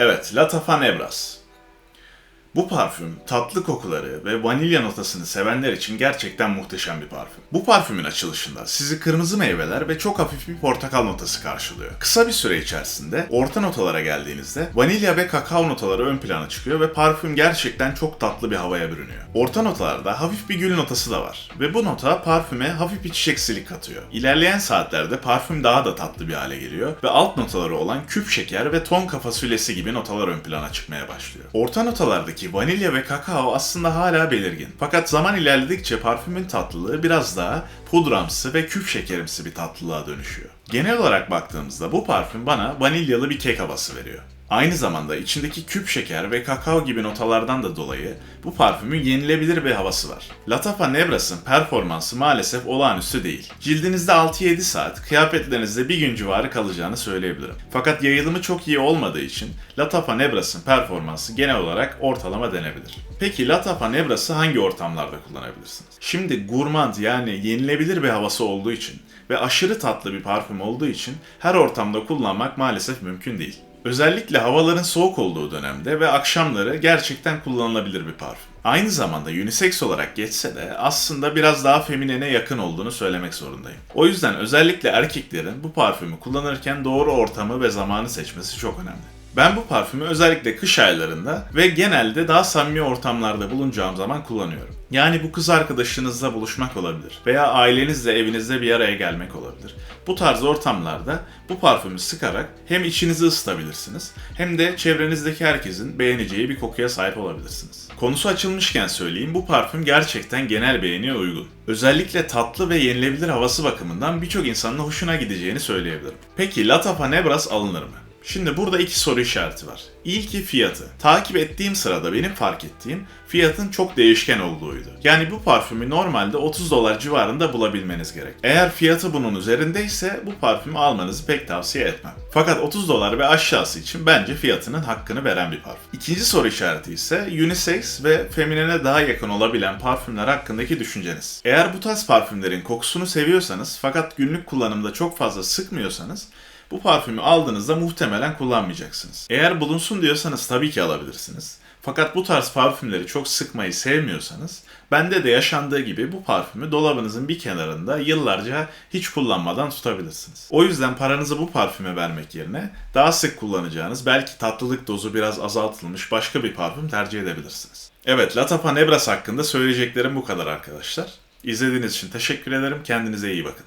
Evet, Latafa Nebras. Bu parfüm tatlı kokuları ve vanilya notasını sevenler için gerçekten muhteşem bir parfüm. Bu parfümün açılışında sizi kırmızı meyveler ve çok hafif bir portakal notası karşılıyor. Kısa bir süre içerisinde orta notalara geldiğinizde vanilya ve kakao notaları ön plana çıkıyor ve parfüm gerçekten çok tatlı bir havaya bürünüyor. Orta notalarda hafif bir gül notası da var ve bu nota parfüme hafif bir çiçeksilik katıyor. İlerleyen saatlerde parfüm daha da tatlı bir hale geliyor ve alt notaları olan küp şeker ve tonka fasulyesi gibi notalar ön plana çıkmaya başlıyor. Orta notalardaki vanilya ve kakao aslında hala belirgin. Fakat zaman ilerledikçe parfümün tatlılığı biraz daha pudramsı ve küp şekerimsi bir tatlılığa dönüşüyor. Genel olarak baktığımızda bu parfüm bana vanilyalı bir kek havası veriyor. Aynı zamanda içindeki küp şeker ve kakao gibi notalardan da dolayı bu parfümün yenilebilir bir havası var. Latafa Nebras'ın performansı maalesef olağanüstü değil. Cildinizde 6-7 saat, kıyafetlerinizde bir gün civarı kalacağını söyleyebilirim. Fakat yayılımı çok iyi olmadığı için Latafa Nebras'ın performansı genel olarak ortalama denebilir. Peki Latafa Nebras'ı hangi ortamlarda kullanabilirsiniz? Şimdi gurmand yani yenilebilir bir havası olduğu için ve aşırı tatlı bir parfüm olduğu için her ortamda kullanmak maalesef mümkün değil. Özellikle havaların soğuk olduğu dönemde ve akşamları gerçekten kullanılabilir bir parfüm. Aynı zamanda unisex olarak geçse de aslında biraz daha feminine yakın olduğunu söylemek zorundayım. O yüzden özellikle erkeklerin bu parfümü kullanırken doğru ortamı ve zamanı seçmesi çok önemli. Ben bu parfümü özellikle kış aylarında ve genelde daha samimi ortamlarda bulunacağım zaman kullanıyorum. Yani bu kız arkadaşınızla buluşmak olabilir veya ailenizle evinizde bir araya gelmek olabilir. Bu tarz ortamlarda bu parfümü sıkarak hem içinizi ısıtabilirsiniz hem de çevrenizdeki herkesin beğeneceği bir kokuya sahip olabilirsiniz. Konusu açılmışken söyleyeyim bu parfüm gerçekten genel beğeniye uygun. Özellikle tatlı ve yenilebilir havası bakımından birçok insanın hoşuna gideceğini söyleyebilirim. Peki Latafa Nebras alınır mı? Şimdi burada iki soru işareti var. İlki fiyatı. Takip ettiğim sırada benim fark ettiğim fiyatın çok değişken olduğuydu. Yani bu parfümü normalde 30 dolar civarında bulabilmeniz gerek. Eğer fiyatı bunun üzerindeyse bu parfümü almanızı pek tavsiye etmem. Fakat 30 dolar ve aşağısı için bence fiyatının hakkını veren bir parfüm. İkinci soru işareti ise unisex ve feminine daha yakın olabilen parfümler hakkındaki düşünceniz. Eğer bu tarz parfümlerin kokusunu seviyorsanız fakat günlük kullanımda çok fazla sıkmıyorsanız bu parfümü aldığınızda muhtemelen kullanmayacaksınız. Eğer bulunsun diyorsanız tabii ki alabilirsiniz. Fakat bu tarz parfümleri çok sıkmayı sevmiyorsanız, bende de yaşandığı gibi bu parfümü dolabınızın bir kenarında yıllarca hiç kullanmadan tutabilirsiniz. O yüzden paranızı bu parfüme vermek yerine daha sık kullanacağınız, belki tatlılık dozu biraz azaltılmış başka bir parfüm tercih edebilirsiniz. Evet, Latapa Nebras hakkında söyleyeceklerim bu kadar arkadaşlar. İzlediğiniz için teşekkür ederim. Kendinize iyi bakın.